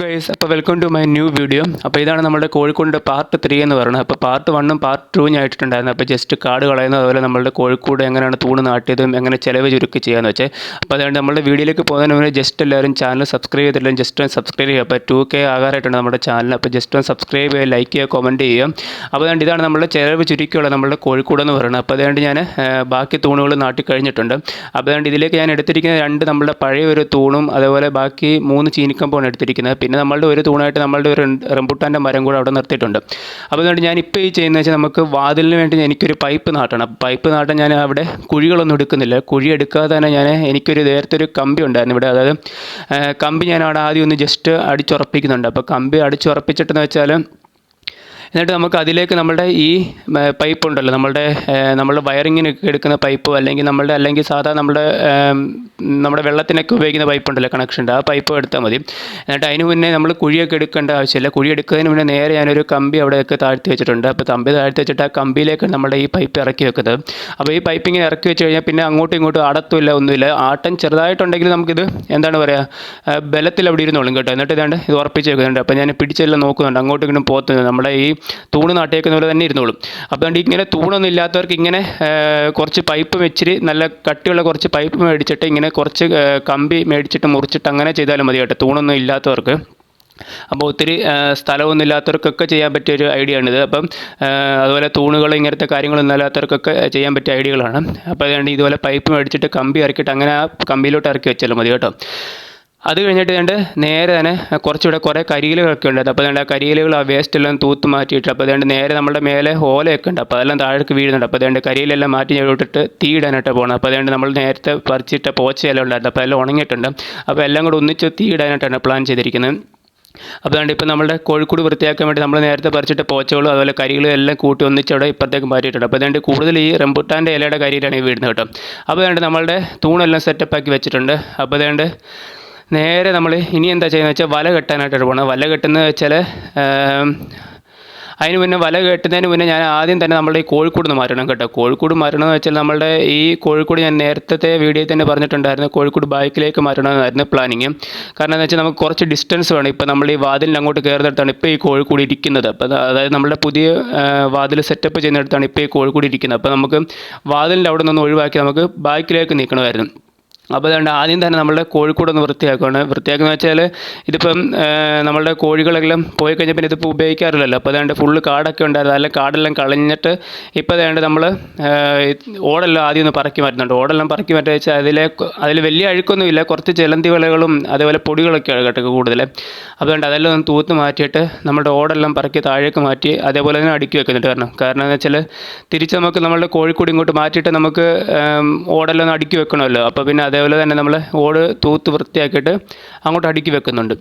Guys അപ്പോൾ welcome to my new video അപ്പോൾ ഇതാണ് നമ്മുടെ കോഴിക്കോടിന്റെ പാർട്ട് ത്രീ എന്ന് പറയുന്നത്. അപ്പോൾ പാർട്ട് വണ്ണും പാർട്ട് ടു ആയിട്ടുണ്ടായിരുന്നു അപ്പോൾ ജസ്റ്റ് കാട് കളയുന്നത് അതുപോലെ നമ്മളുടെ കോഴിക്കോട് എങ്ങനെയാണ് തൂണ് നാട്ടിയതും എങ്ങനെ ചിലവ് ചുരുക്കി ചെയ്യാന്ന് വെച്ചാൽ അപ്പോൾ അതുകൊണ്ട് നമ്മുടെ വീഡിയോയിലേക്ക് പോകുന്നതിന് മുന്നേ ജസ്റ്റ് എല്ലാവരും ചാനൽ സബ്സ്ക്രൈബ് ചെയ്തിട്ടില്ല ജസ്റ്റ് ഒന്ന് സബ്സ്ക്രൈബ് ചെയ്യുക. അപ്പോൾ ടു കെ ആകാറായിട്ടുണ്ട് നമ്മുടെ ചാനൽ അപ്പോൾ ജസ്റ്റ് ഒന്ന് സബ്സ്ക്രൈബ് ചെയ്യുക ലൈക്ക് ചെയ്യുക കമന്റ് ചെയ്യുക. അപ്പോൾ അതുകൊണ്ട് ഇതാണ് നമ്മുടെ ചിലവ് ചുരുക്കിയുള്ള നമ്മുടെ കോഴിക്കോട് എന്ന് പറയുന്നത്. അപ്പോൾ അതുകൊണ്ട് ഞാൻ ബാക്കി തൂണുകൾ നാട്ടി കഴിഞ്ഞിട്ടുണ്ട് അപ്പോൾ അതുകൊണ്ട് ഇതിലേക്ക് ഞാൻ എടുത്തിരിക്കുന്ന രണ്ട് നമ്മുടെ പഴയ ഒരു തൂണും അതേപോലെ ബാക്കി മൂന്ന് ചീനിക്കമ്പാണ് എടുത്തിരിക്കുന്നത്. പിന്നെ നമ്മളുടെ ഒരു തൂണായിട്ട് നമ്മളുടെ ഒരു റംബുട്ടാന്റെ മരം കൂടെ അവിടെ നിർത്തിയിട്ടുണ്ട്. അപ്പോൾ അതുകൊണ്ട് ഞാൻ ഇപ്പോൾ ഈ ചെയ്യുന്നത് വെച്ചാൽ നമുക്ക് വാതിലിന് വേണ്ടി എനിക്കൊരു പൈപ്പ് നാട്ടണം. പൈപ്പ് നാട്ടാൻ ഞാൻ അവിടെ കുഴികളൊന്നും എടുക്കുന്നില്ല. കുഴി എടുക്കാതെ തന്നെ ഞാൻ എനിക്കൊരു നേരത്തെ ഒരു കമ്പി ഉണ്ടായിരുന്നു ഇവിടെ. അതായത് കമ്പി ഞാൻ അവിടെ ആദ്യം ഒന്ന് ജസ്റ്റ് അടിച്ചുറപ്പിക്കുന്നുണ്ട്. അപ്പോൾ കമ്പി അടിച്ചുറപ്പിച്ചിട്ടെന്ന് വെച്ചാൽ എന്നിട്ട് നമുക്ക് അതിലേക്ക് നമ്മുടെ ഈ പൈപ്പ് ഉണ്ടല്ലോ നമ്മളുടെ നമ്മൾ വയറിങ്ങിന് എടുക്കുന്ന പൈപ്പ് അല്ലെങ്കിൽ നമ്മളുടെ അല്ലെങ്കിൽ സാധാ നമ്മുടെ നമ്മുടെ വെള്ളത്തിനൊക്കെ ഉപയോഗിക്കുന്ന പൈപ്പ് ഉണ്ടല്ലോ കണക്ഷന്റെ ആ പൈപ്പ് എടുത്താൽ മതി. എന്നിട്ട് അതിന് മുന്നേ നമ്മൾ കുഴിയൊക്കെ എടുക്കേണ്ട ആവശ്യമില്ല. കുഴി എടുക്കുന്നതിന് മുന്നേ നേരെ ഞാനൊരു കമ്പി അവിടെയൊക്കെ താഴ്ത്തി വെച്ചിട്ടുണ്ട്. അപ്പോൾ കമ്പി താഴ്ത്തി വെച്ചിട്ട് ആ കമ്പിയിലേക്ക് നമ്മുടെ ഈ പൈപ്പ് ഇറക്കി വെക്കുന്നത്. അപ്പോൾ ഈ പൈപ്പ് ഇങ്ങനെ ഇറക്കി വെച്ച് കഴിഞ്ഞാൽ പിന്നെ അങ്ങോട്ടും ഇങ്ങോട്ടും അടത്തുമില്ല ഒന്നുമില്ല. ആട്ടം ചെറുതായിട്ടുണ്ടെങ്കിൽ നമുക്കിത് എന്താണ് പറയുക ബലത്തിൽ അവിടെ ഇരുന്നോളും കേട്ടോ. എന്നിട്ട് ഇതാണ്ട് ഇത് ഉറപ്പിച്ച് വെക്കുന്നുണ്ട്. അപ്പോൾ ഞാൻ പിടിച്ചെല്ലാം നോക്കുന്നുണ്ട്. അങ്ങോട്ടും ഇങ്ങോട്ടും പോത്തുന്നത് നമ്മുടെ ഈ തൂണ് നാട്ടിയേക്കുന്ന പോലെ തന്നെ ഇരുന്നോളും. അതുകൊണ്ട് ഇങ്ങനെ തൂണൊന്നും ഇല്ലാത്തവർക്ക് ഇങ്ങനെ കുറച്ച് പൈപ്പ് വെച്ചിട്ട് നല്ല കട്ടിയുള്ള കുറച്ച് പൈപ്പ് മേടിച്ചിട്ട് ഇങ്ങനെ കുറച്ച് കമ്പി മേടിച്ചിട്ട് മുറിച്ചിട്ട് അങ്ങനെ ചെയ്താലും മതി കേട്ടോ. തൂണൊന്നും ഇല്ലാത്തവർക്ക്. അപ്പോൾ ഒത്തിരി സ്ഥലമൊന്നും ഇല്ലാത്തവർക്കൊക്കെ ചെയ്യാൻ പറ്റിയ ഒരു ഐഡിയ ആണിത് അപ്പം അതുപോലെ തൂണുകൾ ഇങ്ങനത്തെ കാര്യങ്ങളൊന്നും ഇല്ലാത്തവർക്കൊക്കെ ചെയ്യാൻ പറ്റിയ ഐഡിയകളാണ്. അപ്പോൾ അതുകൊണ്ട് ഇതുപോലെ പൈപ്പ് മേടിച്ചിട്ട് കമ്പി ഇറക്കിയിട്ട് അങ്ങനെ ആ കമ്പിയിലോട്ട് ഇറക്കി വെച്ചാലും മതി കേട്ടോ. അത് കഴിഞ്ഞിട്ട് രണ്ട് നേരെ തന്നെ കുറച്ചുകൂടെ കുറേ കരിയിലുകളൊക്കെ ഉണ്ട്. അപ്പോൾ അതുകൊണ്ട് ആ കരിയിലുകൾ ആ വേസ്റ്റ് എല്ലാം തൂത്ത് മാറ്റിയിട്ട് അപ്പോൾ അതുകൊണ്ട് നേരെ നമ്മുടെ മേലെ ഓലയൊക്കെ ഉണ്ട്. അപ്പോൾ അതെല്ലാം താഴേക്ക് വീഴുന്നുണ്ട്. അപ്പോൾ അതുകൊണ്ട് കരിയിലെല്ലാം മാറ്റി ഇട്ടിട്ട് തീ ഇടാനായിട്ട് പോകണം അപ്പോൾ അതുകൊണ്ട് നമ്മൾ നേരത്തെ പറിച്ചിട്ട പോച്ചയെല്ലാം ഉണ്ടായിരുന്നു. അപ്പോൾ എല്ലാം ഉണങ്ങിയിട്ടുണ്ട്. അപ്പോൾ എല്ലാം കൂടെ ഒന്നിച്ച് തീ ഇടാനായിട്ടാണ് പ്ലാൻ ചെയ്തിരിക്കുന്നത്. അപ്പോൾ അതുകൊണ്ട് ഇപ്പോൾ നമ്മുടെ കോഴിക്കോട് വൃത്തിയാക്കാൻ വേണ്ടി നമ്മൾ നേരത്തെ പറിച്ചിട്ട് പോച്ചകളും അതുപോലെ കരികളും എല്ലാം കൂട്ടി ഒന്നിച്ച് അവിടെ ഇപ്പുറത്തേക്ക് മാറ്റിയിട്ടുണ്ട്. അപ്പോൾ അതുകൊണ്ട് കൂടുതൽ ഈ റംബുട്ടാന്റെ ഇലയുടെ കരിയിലാണ് ഈ വീഴുന്നത് കേട്ടോ. അപ്പോൾ അതുകൊണ്ട് നമ്മളുടെ തൂണെല്ലാം സെറ്റപ്പാക്കി വെച്ചിട്ടുണ്ട്. അപ്പോൾ അതുകൊണ്ട് നേരെ നമ്മൾ ഇനി എന്താ ചെയ്യുന്നത് വെച്ചാൽ വല കെട്ടാനായിട്ട് പോകണം വല കെട്ടുന്നത് വെച്ചാൽ അതിന് മുന്നേ വല കെട്ടുന്നതിന് മുന്നേ ഞാൻ ആദ്യം തന്നെ നമ്മുടെ ഈ കോഴിക്കോട് നിന്ന് മാറ്റണം കേട്ടോ. കോഴിക്കോട് മാറ്റണം എന്ന് വെച്ചാൽ നമ്മുടെ ഈ കോഴിക്കോട് ഞാൻ നേരത്തെ വീഡിയോയിൽ തന്നെ പറഞ്ഞിട്ടുണ്ടായിരുന്നു. കോഴിക്കോട് ബൈക്കിലേക്ക് മാറ്റണമെന്നായിരുന്നു പ്ലാനിങ് കാരണം എന്ന് വെച്ചാൽ നമുക്ക് കുറച്ച് ഡിസ്റ്റൻസ് വേണം. ഇപ്പോൾ നമ്മൾ ഈ വാതിലിന് അങ്ങോട്ട് കയറുന്നിടത്താണ് ഇപ്പോൾ ഈ കോഴിക്കോട് ഇരിക്കുന്നത്. അപ്പോൾ അതായത് നമ്മുടെ പുതിയ വാതിൽ സെറ്റപ്പ് ചെയ്യുന്നിടത്താണ് ഇപ്പോൾ ഈ കോഴിക്കോട് ഇരിക്കുന്നത്. അപ്പോൾ നമുക്ക് വാതിലിന്റെ അവിടെ നിന്ന് ഒഴിവാക്കി നമുക്ക് ബൈക്കിലേക്ക് നീക്കണമായിരുന്നു. അപ്പോൾ അതുകൊണ്ട് ആദ്യം തന്നെ നമ്മളുടെ കോഴിക്കൂട് ഒന്ന് വൃത്തിയാക്കുകയാണ്. വൃത്തിയാക്കുന്ന വെച്ചാൽ ഇതിപ്പം നമ്മളുടെ കോഴികളെല്ലാം പോയി കഴിഞ്ഞാൽ പിന്നെ ഇതിപ്പോൾ ഉപയോഗിക്കാറില്ലല്ലോ. അപ്പോൾ അതുകൊണ്ട് ഫുള്ള് കാടൊക്കെ ഉണ്ടായിരുന്നു. അല്ല കാടെല്ലാം കളഞ്ഞിട്ട് ഇപ്പോൾ അതുകൊണ്ട് നമ്മൾ ഓടെല്ലാം ആദ്യം ഒന്ന് പറക്കി മാറ്റുന്നുണ്ട്. ഓടെല്ലാം പറക്കി മാറ്റുക വെച്ചാൽ അതിലെ അതിൽ വലിയ അഴുക്കൊന്നുമില്ല. കുറച്ച് ചിലന്തി വിളകളും അതേപോലെ പൊടികളൊക്കെ കേട്ടോ കൂടുതൽ. അതുകൊണ്ട് അതെല്ലാം ഒന്ന് തൂത്ത് മാറ്റിയിട്ട് നമ്മുടെ ഓടെല്ലാം പറക്കി താഴേക്ക് മാറ്റി അതേപോലെ തന്നെ അടുക്കി വെക്കുന്നുണ്ട് കാരണം. കാരണം എന്ന് വെച്ചാൽ തിരിച്ച് നമുക്ക് നമ്മളുടെ കോഴിക്കൂട് ഇങ്ങോട്ട് മാറ്റിയിട്ട് നമുക്ക് ഓടെല്ലാം ഒന്ന് അടുക്കി വെക്കണമല്ലോ. അപ്പോൾ പിന്നെ അതേപോലെ തന്നെ നമ്മൾ ഓട് തൂത്ത് വൃത്തിയാക്കിയിട്ട് അങ്ങോട്ട് അടുക്കി വെക്കുന്നുണ്ട്.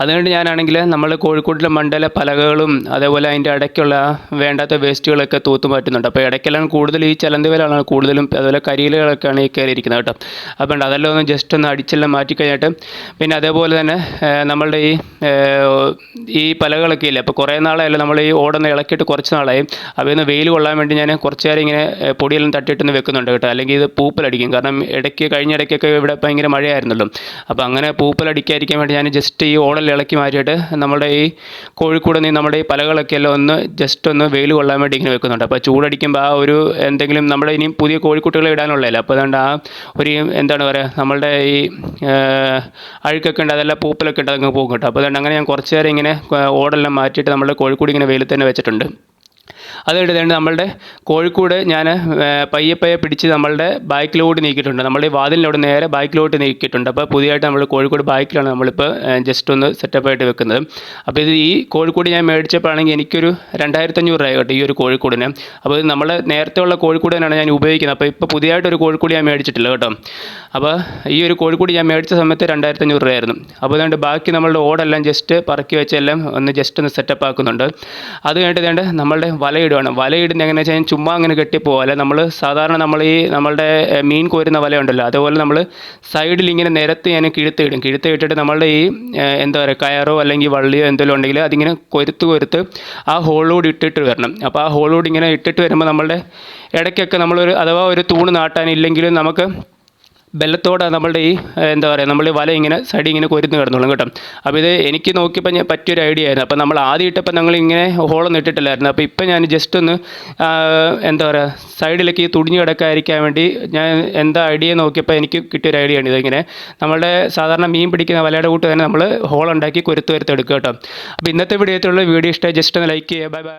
അതുകൊണ്ട് ഞാനാണെങ്കിൽ നമ്മൾ കോഴിക്കോട്ടിലെ മണ്ഡല പലകകളും അതേപോലെ അതിന്റെ ഇടയ്ക്കുള്ള വേണ്ടാത്ത വേസ്റ്റുകളൊക്കെ തൂത്ത് മാറ്റുന്നുണ്ട്. അപ്പോൾ ഇടയ്ക്കെല്ലാം കൂടുതൽ ഈ ചലന്തിവലാണ് കൂടുതലും അതുപോലെ കരിയിലകളൊക്കെയാണ് ഈ കയറിയിരിക്കുന്നത് കേട്ടോ. അപ്പോൾ അതെല്ലാം ഒന്ന് ജസ്റ്റ് ഒന്ന് അടിച്ചെല്ലാം മാറ്റി കഴിഞ്ഞിട്ട് പിന്നെ അതേപോലെ തന്നെ നമ്മളുടെ ഈ ഈ പലകളൊക്കെ ഇല്ലേ അപ്പോൾ കുറേ നാളായല്ലോ നമ്മൾ ഈ ഓടൊന്ന് ഇളക്കിയിട്ട് കുറച്ച് നാളായി. ഇന്ന് വെയിൽ കൊള്ളാൻ വേണ്ടി ഞാൻ കുറച്ച് നേരം ഇങ്ങനെ പൊടിയെല്ലാം തട്ടിയിട്ടൊന്ന് വെക്കുന്നുണ്ട് കേട്ടോ. അല്ലെങ്കിൽ ഇത് പൂപ്പലടിക്കും. കാരണം ഇടയ്ക്ക് കഴിഞ്ഞ ഇടയ്ക്കൊക്കെ ഇവിടെ ഭയങ്കര മഴയായിരുന്നല്ലോ. അപ്പോൾ അങ്ങനെ പൂപ്പലടിക്കാതിരിക്കാൻ വേണ്ടി ഞാൻ ജസ്റ്റ് ഓടെല്ലാം ഇളക്കി മാറ്റിയിട്ട് നമ്മുടെ ഈ കോഴിക്കോട് നിന്ന് നമ്മുടെ ഈ പലകളൊക്കെ എല്ലാം ഒന്ന് ജസ്റ്റ് ഒന്ന് വെയിൽ കൊള്ളാൻ വേണ്ടി ഇങ്ങനെ വെക്കുന്നുണ്ട്. അപ്പോൾ ചൂടടിക്കുമ്പോൾ ആ ഒരു എന്തെങ്കിലും നമ്മുടെ ഇനിയും പുതിയ കോഴിക്കുട്ടികളെ ഇടാനുള്ളതല്ല? അപ്പോൾ അതുകൊണ്ട് ആ ഒരു എന്താണ് പറയുക നമ്മളുടെ ഈ അഴുക്കൊക്കെ ഉണ്ട് അതെല്ലാം പൂപ്പലൊക്കെ ഉണ്ട് അതങ്ങ് പോകും കേട്ടോ. അപ്പോൾ അതുകൊണ്ട് അങ്ങനെ ഞാൻ കുറച്ച് നേരം ഇങ്ങനെ ഓടെല്ലാം മാറ്റിയിട്ട് നമ്മുടെ കോഴിക്കോട് ഇങ്ങനെ വെയിലത്ത് തന്നെ വെച്ചിട്ടുണ്ട്. അത് കഴിഞ്ഞിട്ട് നമ്മളുടെ കോഴിക്കോട് ഞാൻ പയ്യെ പയ്യെ പിടിച്ച് നമ്മളുടെ ബാക്കിലോട്ട് നീക്കിയിട്ടുണ്ട്. നമ്മുടെ വാതിലിനോട് നേരെ ബാക്കിലോട്ട് നീക്കിയിട്ടുണ്ട്. അപ്പോൾ പുതിയതായിട്ട് നമ്മൾ കോഴിക്കോട് ബാക്കിലാണ് നമ്മളിപ്പോൾ ജസ്റ്റ് ഒന്ന് സെറ്റപ്പ് ആയിട്ട് വെക്കുന്നത്. അപ്പോൾ ഇത് ഈ കോഴിക്കോട് ഞാൻ മേടിച്ചപ്പോഴാണെങ്കിൽ എനിക്കൊരു രണ്ടായിരത്തഞ്ഞൂറ് രൂപ കേട്ടോ ഈ ഒരു കോഴിക്കോടിന്. അപ്പോൾ ഇത് നമ്മൾ നേരത്തെ ഉള്ള കോഴിക്കോട് തന്നെയാണ് ഞാൻ ഉപയോഗിക്കുന്നത്. അപ്പോൾ ഇപ്പോൾ പുതിയതായിട്ട് ഒരു കോഴിക്കോട് ഞാൻ മേടിച്ചിട്ടില്ല കേട്ടോ. അപ്പോൾ ഈ ഒരു കോഴിക്കോട് ഞാൻ മേടിച്ച സമയത്ത് രണ്ടായിരത്തഞ്ഞൂറ് രൂപയായിരുന്നു. അപ്പോൾ അതുകൊണ്ട് ബാക്കി നമ്മളുടെ ഓടെല്ലാം ജസ്റ്റ് പറക്കി വെച്ചെല്ലാം ഒന്ന് ജസ്റ്റ് ഒന്ന് സെറ്റപ്പ് ആക്കുന്നുണ്ട്. അത് കഴിഞ്ഞിട്ട് നമ്മളുടെ വലയിടുകയാണ് വലയിടുന്ന എങ്ങനെ വെച്ചാൽ ചുമ്മാ അങ്ങനെ കെട്ടിപ്പോകല്ല നമ്മൾ സാധാരണ നമ്മൾ ഈ നമ്മളുടെ മീൻ കോരുന്ന വലയുണ്ടല്ലോ അതേപോലെ നമ്മൾ സൈഡിൽ ഇങ്ങനെ നിരത്ത് ഞാൻ കിഴുത്തിടും. കിഴുത്ത് ഇട്ടിട്ട് നമ്മളുടെ ഈ എന്താ പറയുക കയറോ അല്ലെങ്കിൽ വള്ളിയോ എന്തെങ്കിലും ഉണ്ടെങ്കിൽ അതിങ്ങനെ കൊരുത്ത് കൊരുത്ത് ആ ഹോളോട് ഇട്ടിട്ട് വരണം. അപ്പോൾ ആ ഹോളോട് ഇങ്ങനെ ഇട്ടിട്ട് വരുമ്പോൾ നമ്മളുടെ ഇടയ്ക്കൊക്കെ നമ്മളൊരു അഥവാ ഒരു തൂണ് നാട്ടാനില്ലെങ്കിലും നമുക്ക് ബെല്ലത്തോടെ നമ്മളുടെ ഈ എന്താ പറയുക നമ്മൾ വല ഇങ്ങനെ സൈഡിൽ ഇങ്ങനെ കൊരുന്ന് കിടന്നോളും കേട്ടോ. അപ്പോൾ ഇത് എനിക്ക് നോക്കിയപ്പോൾ ഞാൻ പറ്റിയൊരു ഐഡിയ ആയിരുന്നു. അപ്പോൾ നമ്മൾ ആദ്യം ഇട്ടപ്പോൾ ഞങ്ങൾ ഇങ്ങനെ ഹോളൊന്നും ഇട്ടിട്ടില്ലായിരുന്നു. അപ്പോൾ ഇപ്പം ഞാൻ ജസ്റ്റ് ഒന്ന് എന്താ പറയുക സൈഡിലേക്ക് ഈ തുടിഞ്ഞ് കിടക്കാതിരിക്കാൻ വേണ്ടി ഞാൻ എന്താ ഐഡിയ നോക്കിയപ്പോൾ എനിക്ക് കിട്ടിയൊരു ഐഡിയ ആണ് ഇതിങ്ങനെ. നമ്മളുടെ സാധാരണ മീൻ പിടിക്കുന്ന വലയുടെ കൂട്ട് തന്നെ നമ്മൾ ഹോളുണ്ടാക്കി കൊരുത്ത് വരുത്തെടുക്കുക കേട്ടോ. അപ്പോൾ ഇന്നത്തെ വീഡിയോത്തിലുള്ള വീഡിയോ ഇഷ്ടമായി ജസ്റ്റ് ഒന്ന് ലൈക്ക് ചെയ്യുക. Bye bye